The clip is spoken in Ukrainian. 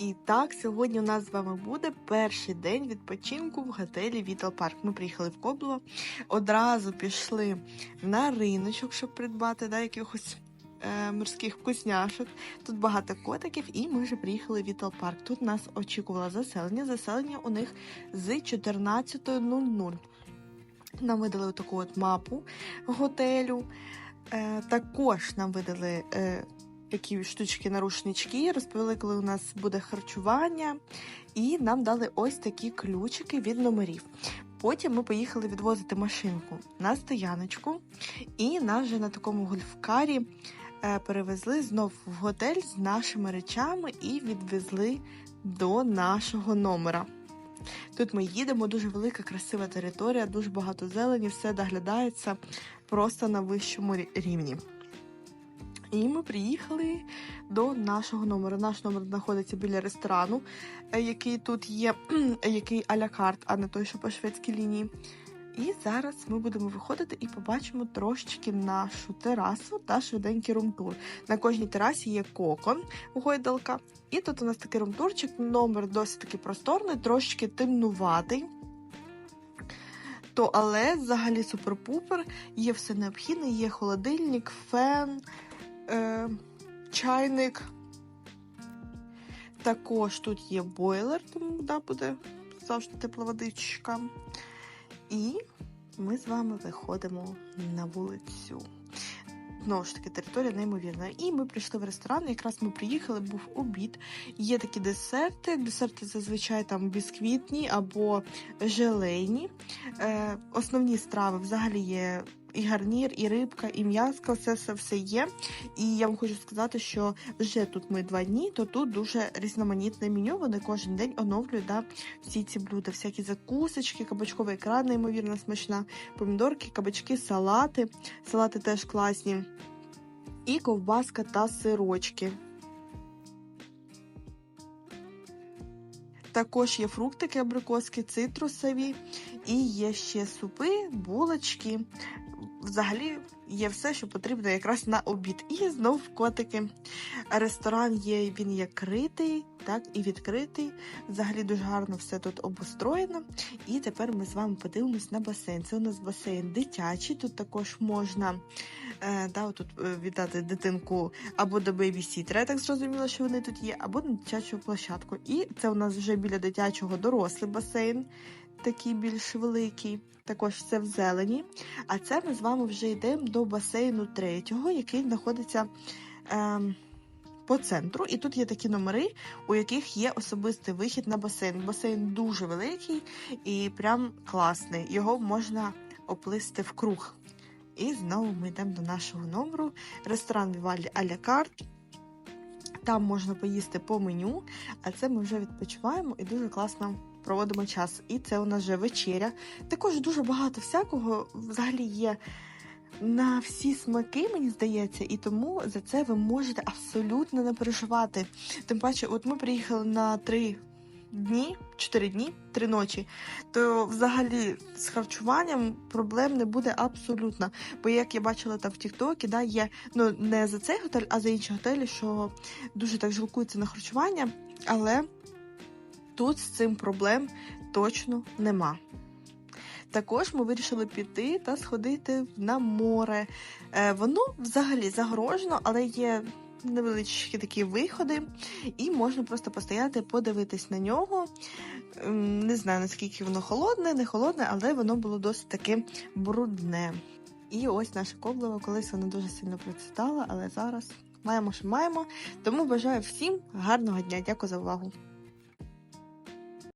І так, сьогодні у нас з вами буде перший день відпочинку в готелі Вітал Парк. Ми приїхали в Кобло, одразу пішли на риночок, щоб придбати да, якихось е, морських вкусняшок. Тут багато котиків, і ми вже приїхали в Вітал Парк. Тут нас очікувало заселення. Заселення у них з 14.00. Нам видали таку от мапу готелю. Е, також нам видали. Е, такі штучки нарушнички, розповіли, коли у нас буде харчування, і нам дали ось такі ключики від номерів. Потім ми поїхали відвозити машинку на стояночку, і нас вже на такому гольфкарі е, перевезли знов в готель з нашими речами і відвезли до нашого номера. Тут ми їдемо, дуже велика, красива територія, дуже багато зелені, все доглядається просто на вищому рівні. І ми приїхали до нашого номеру. Наш номер знаходиться біля ресторану, е, який тут є, який а-ля карт, а не той, що по шведській лінії. І зараз ми будемо виходити і побачимо трошечки нашу терасу та швиденький румтур. На кожній терасі є кокон гойдалка. І тут у нас такий румтурчик, номер досить таки просторний, трошечки темнуватий. То, але взагалі супер-пупер, є все необхідне, є холодильник, фен е, чайник. Також тут є бойлер, тому да, буде завжди тепла водичка. І ми з вами виходимо на вулицю. Знову ж таки, територія неймовірна. І ми прийшли в ресторан. Якраз ми приїхали, був обід. Є такі десерти. Десерти зазвичай там бісквітні або желейні. Е, Основні страви взагалі є і гарнір, і рибка, і м'яско, це все все є. І я вам хочу сказати, що вже тут ми два дні, то тут дуже різноманітне меню. Вони кожен день оновлюють да, всі ці блюда, всякі закусочки, кабачковий екран, неймовірно смачна, помідорки, кабачки, салати. Салати теж класні. І ковбаска та сирочки. Також є фруктики абрикоски, цитрусові, і є ще супи, булочки, взагалі є все, що потрібно якраз на обід. І знов котики. Ресторан є, він є критий, так, і відкритий. Взагалі дуже гарно все тут обустроєно. І тепер ми з вами подивимось на басейн. Це у нас басейн дитячий. Тут також можна е, да, тут е, віддати дитинку або до бейбі-сітера, я так зрозуміла, що вони тут є, або на дитячу площадку. І це у нас вже біля дитячого дорослий басейн такий більш великий, також все в зелені. А це ми з вами вже йдемо до басейну третього, який знаходиться е, по центру. І тут є такі номери, у яких є особистий вихід на басейн. Басейн дуже великий і прям класний. Його можна оплисти в круг. І знову ми йдемо до нашого номеру. Ресторан Вівальді Аля Карт. Там можна поїсти по меню, а це ми вже відпочиваємо і дуже класно проводимо час. І це у нас вже вечеря. Також дуже багато всякого взагалі є на всі смаки, мені здається, і тому за це ви можете абсолютно не переживати. Тим паче, от ми приїхали на три. Дні, 4 дні, 3 ночі, то взагалі з харчуванням проблем не буде абсолютно. Бо як я бачила там в Тіктокі, да, є ну не за цей готель, а за інші готелі, що дуже так жалкуються на харчування, але тут з цим проблем точно нема. Також ми вирішили піти та сходити на море. Е, воно взагалі загорожено, але є невеличкі такі виходи, і можна просто постояти, подивитись на нього. Ем, не знаю, наскільки воно холодне, не холодне, але воно було досить таки брудне. І ось наше коблево, колись воно дуже сильно процвітало, але зараз маємо, що маємо. Тому бажаю всім гарного дня. Дякую за увагу.